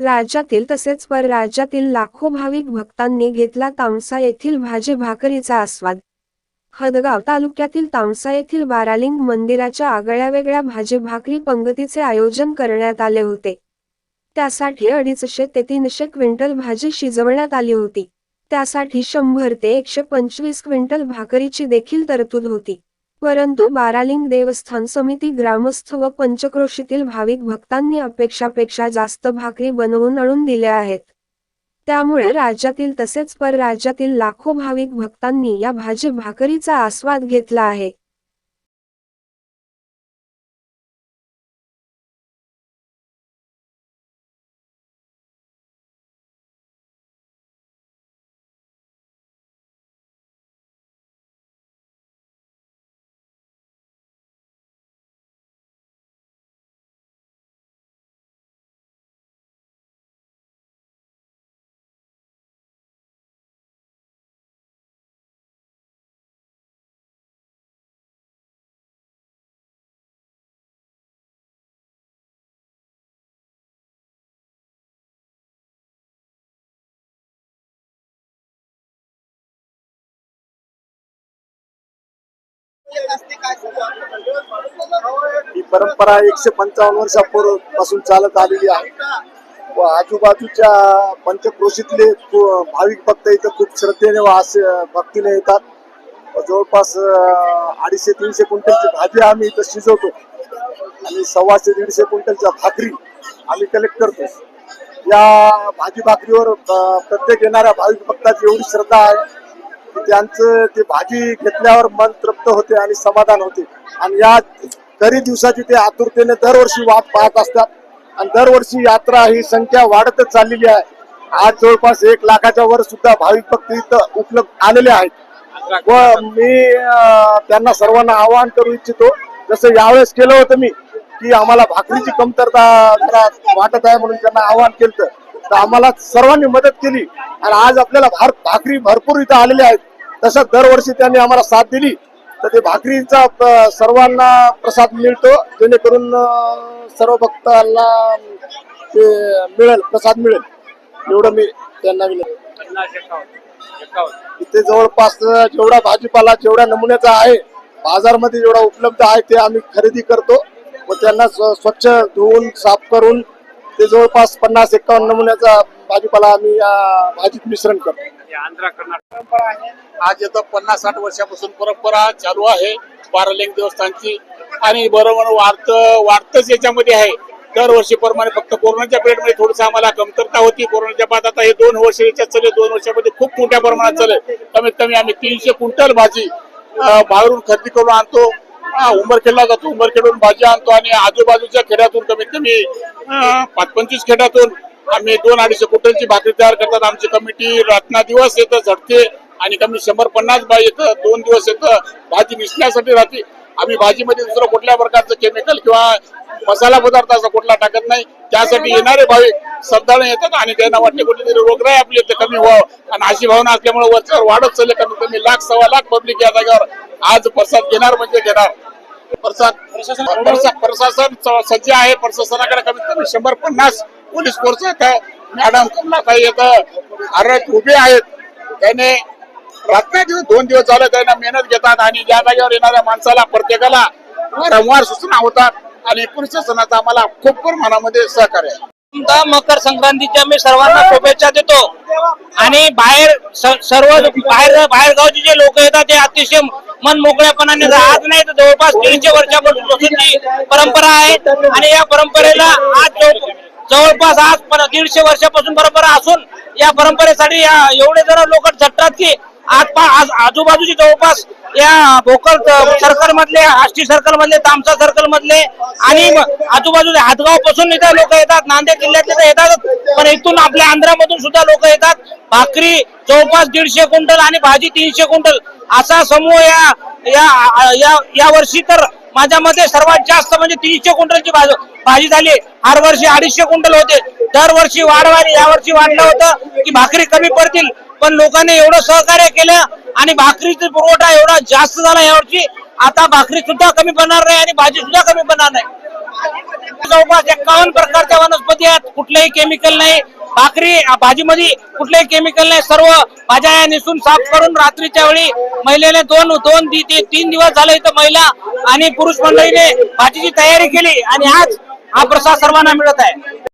राज्यातील तसेच परराज्यातील लाखो भाविक भक्तांनी घेतला तामसा येथील भाजी भाकरीचा आस्वाद. हदगाव तालुक्यातील तामसा येथील बारालिंग मंदिराच्या आगळ्यावेगळ्या भाजी भाकरी पंगतीचे आयोजन करण्यात आले होते. त्यासाठी अडीचशे ते तीनशे क्विंटल भाजी शिजवण्यात आली होती. त्यासाठी शंभर ते एकशे पंचवीस क्विंटल भाकरीची देखील तरतूद होती. परंतु बारालिंग देवस्थान समिती ग्रामस्थ व पंचक्रोशीतील भाविक भक्तांनी अपेक्षापेक्षा जास्त भाकरी बनवून आणून दिल्या आहेत. त्यामुळे राज्यातील तसेच परराज्यातील लाखो भाविक भक्तांनी या भाजी भाकरीचा आस्वाद घेतला आहे. ही परंपरा एकशे पंचावन्न वर्षापूर्वीपासून चालत आलेली आहे. व आजूबाजूच्या पंचक्रोशीतले भाविक भक्त इथं खूप श्रद्धेने व भक्तीने येतात. व जवळपास अडीचशे तीनशे क्विंटलची भाजी आम्ही इथं शिजवतो. आणि सव्वाशे दीडशे क्विंटलच्या भाकरी आम्ही कलेक्ट करतो. या भाजी भाकरीवर प्रत्येक येणाऱ्या भाविक भक्ताची एवढी श्रद्धा आहे. त्यांचं ते भाजी घेतल्यावर मन तृप्त होते आणि समाधान होते. आणि या तरी दिवसाची ते आतुरतेने दरवर्षी वाट पाहत असतात. आणि दरवर्षी यात्रा ही संख्या वाढतच चाललेली आहे. आज जवळपास एक लाखाच्या वर सुद्धा भाविक भक्त इथं उपलब्ध आलेले आहेत. व मी त्यांना सर्वांना आवाहन करू इच्छितो जसं यावेळेस केलं होतं मी की आम्हाला भाकरीची कमतरता जरा वाटत आहे म्हणून त्यांना आवाहन केलं तर आम्हाला सर्वांनी मदत केली. आणि आज आपल्याला भार भाकरी भरपूर इथं आलेल्या आहेत. तसं दरवर्षी त्यांनी आम्हाला साथ दिली. तर ते भाकरीचा सर्वांना प्रसाद मिळतो. जेणेकरून सर्व भक्तांना ते मिळेल प्रसाद मिळेल. एवढं मी त्यांना विनंती इथे जवळपास जेवढा भाजीपाला जेवढ्या नमुन्याचा आहे बाजारमध्ये जेवढा उपलब्ध आहे ते आम्ही खरेदी करतो. व त्यांना स्व- स्वच्छ धुवून साफ करून ते जवळपास पन्नास एकावन्न नमुन्याचा भाजीपाला आम्ही या भाजीत मिश्रण करतो. आज येतं पन्नास साठ वर्षापासून परंपरा चालू आहे बारालिंग देवस्थानची. आणि बरोबर वाढत वाढतच याच्यामध्ये आहे. दरवर्षी प्रमाणे फक्त कोरोनाच्या पिरियडमध्ये थोडस आम्हाला कमतरता होती. कोरोनाच्या बाद आता हे दोन वर्ष याच्यात चालले. दोन वर्षामध्ये खूप मोठ्या प्रमाणात चालले. कमीत कमी आम्ही तीनशे क्विंटल भाजी अं, बाहेरून खरेदी करून आणतो. अं, उंबरखेडला जातो. उमरखेडून भाजी आणतो आणि आजूबाजूच्या खेड्यातून कमीत कमी पाच पंचवीस खेड्यातून आम्ही दोन अडीचशे कुटलची भाकरी तयार करतात. आमची कमिटी रातना दिवस येतं झडते आणि कमी शंभर पन्नास बाई येतं. दोन दिवस येतं भाजी निसण्यासाठी राहते. आम्ही भाजीमध्ये दुसरं कुठल्या प्रकारचं केमिकल किंवा मसाला पदार्थ असा कुठला टाकत नाही. त्यासाठी येणारे भाविक श्रद्धाने येतात आणि त्यांना वाटते कुठेतरी रोगराई आपली येते कमी व्हावं. आणि अशी भावना असल्यामुळे वरच्यावर वाढत चालले कमी कमी लाख सव्वा लाख पब्लिक या जागेवर आज प्रसाद घेणार म्हणजे घेणार. प्रसाद प्रशासन प्रशासन सज्ज आहे. प्रशासनाकडे कमीत कमी शंभर पन्नास पोलीस फोर्स येत मॅडम कमलाताई येतं आरत उभे आहेत. त्याने रात्र दिवस दोन दिवस झाले त्यांना मेहनत घेतात आणि या जागेवर येणाऱ्या माणसाला प्रत्येकाला वारंवार सूचना होतात. आणि प्रशासनाचा आम्हाला खूप मनामध्ये सहकार्य आहे. मकर संक्रांतीच्या मी सर्वांना शुभेच्छा देतो. आणि बाहेर सर्व बाहेर बाहेर गावचे जे लोक येतात ते अतिशय मन मोकळ्यापणाने आज नाही तर जवळपास दीडशे वर्षापासून परंपरा आहे. आणि या परंपरेला आज जवळपास आज दीडशे वर्षापासून परंपरा असून या परंपरेसाठी या एवढे जरा लोक झटतात की आज आज आजूबाजूची जवळपास या भोकर सर्कल मधले आष्टी सर्कल मधले तामसा सर्कल मधले आणि आजूबाजूला हातगावपासून इथं लोक येतात. नांदेड जिल्ह्यातले तर येतातच पण इथून आपल्या आंध्रामधून सुद्धा लोक येतात. भाकरी जवळपास दीडशे क्विंटल आणि भाजी तीनशे क्विंटल. असा समूह या या या या वर्षी तर माझ्या मते सर्वात जास्त म्हणजे तीनशे क्विंटलची भाजी भाजी झाली. हर वर्षी अडीचशे क्विंटल होते. दरवर्षी वाढवारी यावर्षी वाढलं होतं की भाकरी कमी पडतील. पण लोकांनी एवढं सहकार्य केलं आणि भाकरीचा पुरवठा एवढा जास्त झाला यावर्षी. आता भाकरी सुद्धा कमी बनणार नाही आणि भाजी सुद्धा कमी बनणार नाही. जवळपास एक्कावन्न प्रकारच्या वनस्पती आहेत. कुठलेही केमिकल नाही. भाकरी भाजीमध्ये कुठलेही केमिकल नाही. सर्व भाज्या या निसून साफ करून रात्रीच्या वेळी महिलेने दोन दोन ती- ती- तीन दिवस झाले इथं महिला आणि पुरुष मंडळीने भाजीची तयारी केली आणि आज हा प्रसाद सर्वांना मिळत आहे.